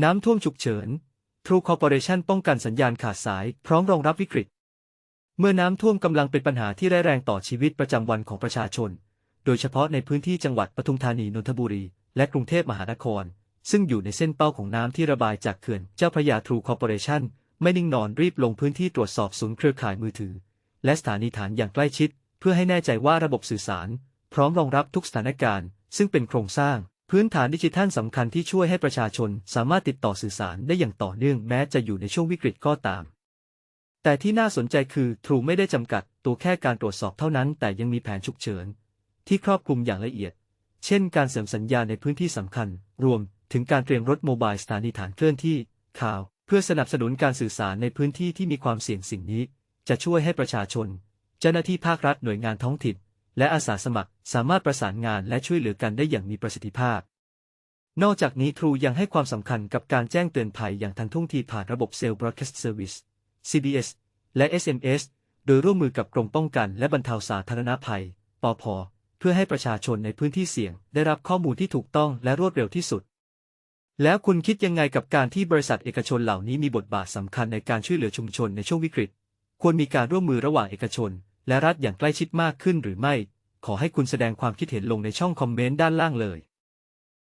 น้ำท่วมฉุกเฉิน True Corporation ป้องกันสัญญาณขาดสาย พร้อมรองรับวิกฤต เมื่อน้ำท่วมกำลังเป็นปัญหาที่ร้ายแรงต่อชีวิตประจำวันของประชาชน โดยเฉพาะในพื้นที่จังหวัดปทุมธานีนนทบุรี และกรุงเทพมหานคร ซึ่งอยู่ในเส้นเป้าของน้ำที่ระบายจากเขื่อนเจ้าพระยา True Corporation ไม่นิ่งนอนรีบลงพื้นที่ตรวจสอบศูนย์เครือข่ายมือถือ และสถานีฐานอย่างใกล้ชิด เพื่อให้แน่ใจว่าระบบสื่อสาร พร้อมรองรับทุกสถานการณ์ ซึ่งเป็นโครงสร้าง พื้นฐานดิจิทัลสำคัญที่ช่วยให้ประชาชนสามารถติดต่อสื่อสารได้อย่างต่อเนื่องแม้จะอยู่ในช่วงวิกฤตก็ตาม แต่ที่น่าสนใจคือ True ไม่ได้จำกัดตัวแค่การตรวจสอบเท่านั้น แต่ยังมีแผนฉุกเฉิน ที่ครอบคลุมอย่างละเอียด เช่น การเสริมสัญญาในพื้นที่สำคัญ รวมถึงการเตรียมรถโมบายสถานีฐานเคลื่อนที่ ข่าว เพื่อสนับสนุนการสื่อสารในพื้นที่ที่มีความเสี่ยงสิ่งนี้ จะช่วยให้ประชาชน เจ้าหน้าที่ภาครัฐหน่วยงานท้องถิ่นและอาสาสมัครสามารถประสานงานและช่วยเหลือกันได้อย่างมีประสิทธิภาพ นอกจากนี้ทรูยังให้ความสำคัญกับการแจ้งเตือนภัยอย่างทันท่วงทีผ่านระบบ Cell Broadcast Service CBS และ SMS โดยร่วมมือกับกรมป้องกันและบรรเทาสาธารณภัย ปพ เพื่อให้ประชาชนในพื้นที่เสี่ยง ได้รับข้อมูลที่ถูกต้องและรวดเร็วที่สุด แล้วคุณคิดยังไงกับการที่บริษัทเอกชนเหล่านี้มีบทบาทสำคัญในการช่วยเหลือชุมชนในช่วงวิกฤต ควรมีการร่วมมือระหว่างเอกชน และรัฐอย่างใกล้ชิดมากขึ้นหรือไม่ ขอให้คุณแสดงความคิดเห็นลงในช่องคอมเมนต์ด้านล่างเลย